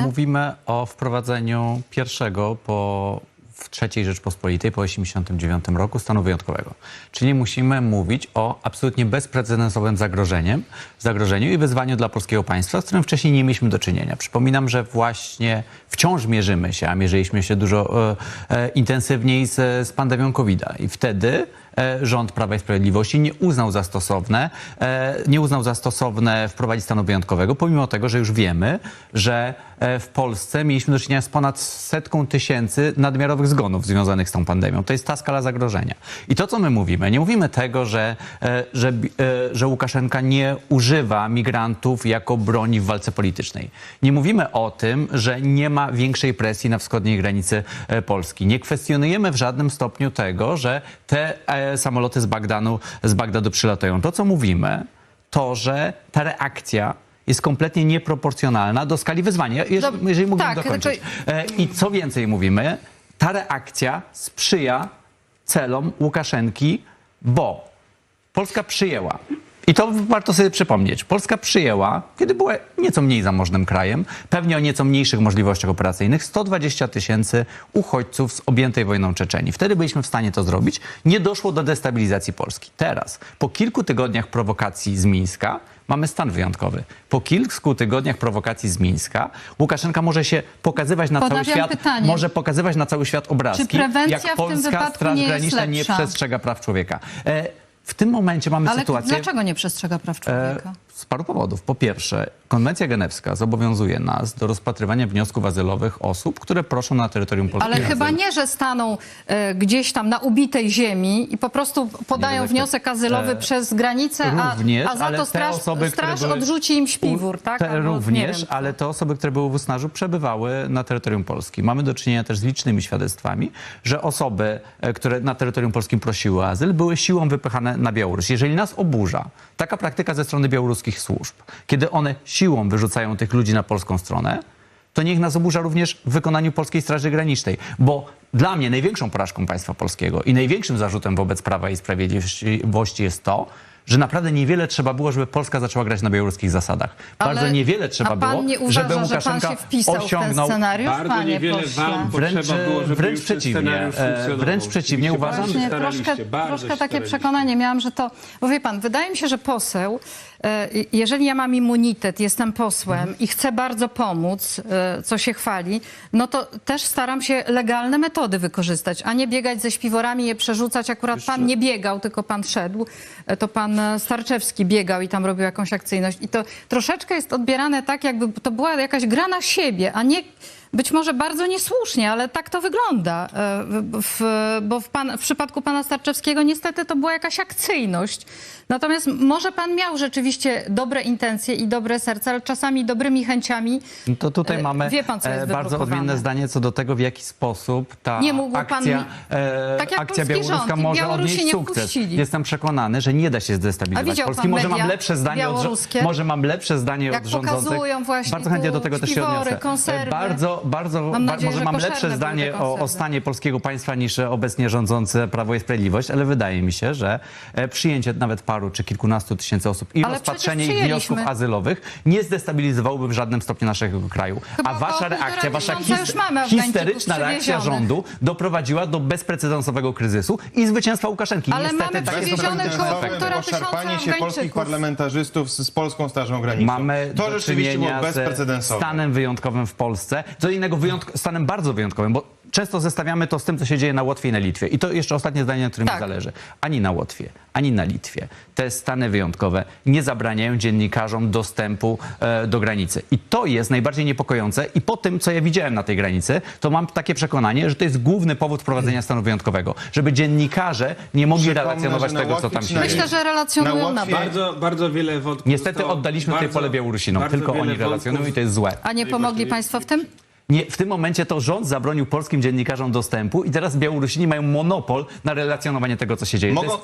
Mówimy o wprowadzeniu pierwszego po w III Rzeczpospolitej po 1989 roku stanu wyjątkowego. Czyli musimy mówić o absolutnie bezprecedensowym zagrożeniem, zagrożeniu i wyzwaniu dla polskiego państwa, z którym wcześniej nie mieliśmy do czynienia. Przypominam, że właśnie wciąż mierzymy się, a mierzyliśmy się dużo e, e, intensywniej z, z pandemią COVID-a. I wtedy rząd Prawa i Sprawiedliwości nie uznał za stosowne, e, nie uznał za stosowne wprowadzić stanu wyjątkowego, pomimo tego, że już wiemy, że e, w Polsce mieliśmy do czynienia z ponad setką tysięcy nadmiarowych zgonów związanych z tą pandemią. To jest ta skala zagrożenia. I to, co my mówimy, nie mówimy tego, że, e, że, e, że Łukaszenka nie używa migrantów jako broni w walce politycznej. Nie mówimy o tym, że nie ma większej presji na wschodniej granicy e, Polski. Nie kwestionujemy w żadnym stopniu tego, że te e, samoloty z, Bagdanu, z Bagdadu przylatują. To, co mówimy, to, że ta reakcja jest kompletnie nieproporcjonalna do skali wyzwania, jeżeli, Dob- jeżeli tak, dokończyć. E, I co więcej mówimy, ta reakcja sprzyja celom Łukaszenki, bo Polska przyjęła. I to warto sobie przypomnieć. Polska przyjęła, kiedy była nieco mniej zamożnym krajem, pewnie o nieco mniejszych możliwościach operacyjnych, 120 tysięcy uchodźców z objętej wojną Czeczenii. Wtedy byliśmy w stanie to zrobić. Nie doszło do destabilizacji Polski. Teraz, po kilku tygodniach prowokacji z Mińska, mamy stan wyjątkowy. Po kilku tygodniach prowokacji z Mińska Łukaszenka może się pokazywać na cały Ponawiam świat, pytanie. może pokazywać na cały świat obrazki, Czy prewencja w jak tym Polska Straż Graniczna nie przestrzega praw człowieka. E, w tym momencie mamy Ale sytuację... dlaczego nie przestrzega praw człowieka? Z paru powodów. Po pierwsze, konwencja genewska zobowiązuje nas do rozpatrywania wniosków azylowych osób, które proszą na terytorium Polski. Ale o chyba azyl. nie, że staną e, gdzieś tam na ubitej ziemi i po prostu podają Nie, wniosek azylowy e, przez granicę, a, Również, a za ale to te straż, osoby, które straż były- odrzuci im śpiwór, tak? Te Albo nie również, wiem. ale te osoby, które były w Usnarzu, przebywały na terytorium Polski. Mamy do czynienia też z licznymi świadectwami, że osoby, e, które na terytorium polskim prosiły o azyl, były siłą wypychane na Białoruś. Jeżeli nas oburza taka praktyka ze strony białoruskich służb, kiedy one siłą wyrzucają tych ludzi na polską stronę, to niech nas oburza również w wykonaniu Polskiej Straży Granicznej. Bo dla mnie największą porażką państwa polskiego i największym zarzutem wobec Prawa i Sprawiedliwości jest to, że naprawdę niewiele trzeba było, żeby Polska zaczęła grać na białoruskich zasadach. Ale- Bardzo niewiele trzeba a pan było, nie uważa, żeby że pan Łukaszenka się wpisał w ten osiągnął scenariusz, Bardzo panie niewiele pośle? wam Wręcz, potrzeba było, żeby wręcz już ten przeciwnie. E, wręcz przeciwnie, uważam- Właśnie troszkę, troszkę takie przekonanie miałam, że to, bo wie pan, wydaje mi się, że poseł, e, jeżeli ja mam immunitet, jestem posłem i chcę bardzo pomóc, e, co się chwali, no to też staram się legalne metody wykorzystać, a nie biegać ze śpiworami je przerzucać. Akurat pan nie biegał, tylko pan szedł. E, To pan e, Starczewski biegał i tam robił jakąś akcyjność. I to troszeczkę jest odbierane tak, jakby to była jakaś gra na siebie, a nie być może bardzo niesłusznie, ale tak to wygląda. E, w- bo w, pan, w przypadku pana Starczewskiego niestety to była jakaś akcyjność. Natomiast może pan miał rzeczywiście dobre intencje i dobre serce, ale czasami dobrymi chęciami No To tutaj E, mamy wie pan, co jest e, bardzo wyprodukowane. odmienne zdanie co do tego, w jaki sposób ta Nie mógł pan akcja, mi- e, Tak jak akcja białoruska rząd może odnieść nie sukces. wpuścili. Jestem przekonany, że nie da się zdestabilizować Polski. pan Może mam lepsze zdanie od, może mam lepsze zdanie Jak od rządzących. pokazują właśnie bardzo chętnie do tego też się odniosę. Konserwy. Bardzo, bardzo, Mam ba, nadzieję, może że mam koszerne lepsze były te zdanie o, o konserwy. stanie polskiego państwa niż e, obecnie rządzące Prawo i Sprawiedliwość, ale wydaje mi się, że e, przyjęcie nawet paru czy kilkunastu tysięcy osób i Ale rozpatrzenie przecież ich wniosków azylowych nie zdestabilizowałoby w żadnym stopniu naszego kraju. Chyba A około wasza półtora reakcja, wasza tysiąca już mamy Afgańczyków histeryczna reakcja przywiezionych. rządu doprowadziła do bezprecedensowego kryzysu i zwycięstwa Łukaszenki. Ale Niestety mamy tak jest przywiezionych doprowadzeniem koło efektem. półtora tysiąca szarpanie się polskich Afgańczyków. parlamentarzystów z, z polską Strażą Graniczną. Mamy to do rzeczywiście było czynienia ze bezprecedensowe. stanem wyjątkowym w Polsce. Co innego wyjątk- stanem bardzo wyjątkowym, bo często zestawiamy to z tym, co się dzieje na Łotwie i na Litwie. I to jeszcze ostatnie zdanie, na którym Tak. mi zależy. Ani na Łotwie, ani na Litwie te stany wyjątkowe nie zabraniają dziennikarzom dostępu e, do granicy. I to jest najbardziej niepokojące. I po tym, co ja widziałem na tej granicy, to mam takie przekonanie, że to jest główny powód wprowadzenia stanu wyjątkowego. Żeby dziennikarze nie mogli Przypomnę, relacjonować że na tego, co Łotwie tam się dzieje. Myślę, że relacjonują Na Łotwie- nawet. Bardzo, bardzo wiele wątków. Niestety zostało- oddaliśmy tutaj bardzo- pole Białorusinom. bardzo Tylko wiele oni relacjonują i to jest złe. A nie pomogli państwo w tym? Nie, w tym momencie to rząd zabronił polskim dziennikarzom dostępu i teraz Białorusini mają monopol na relacjonowanie tego, co się dzieje. Mogą-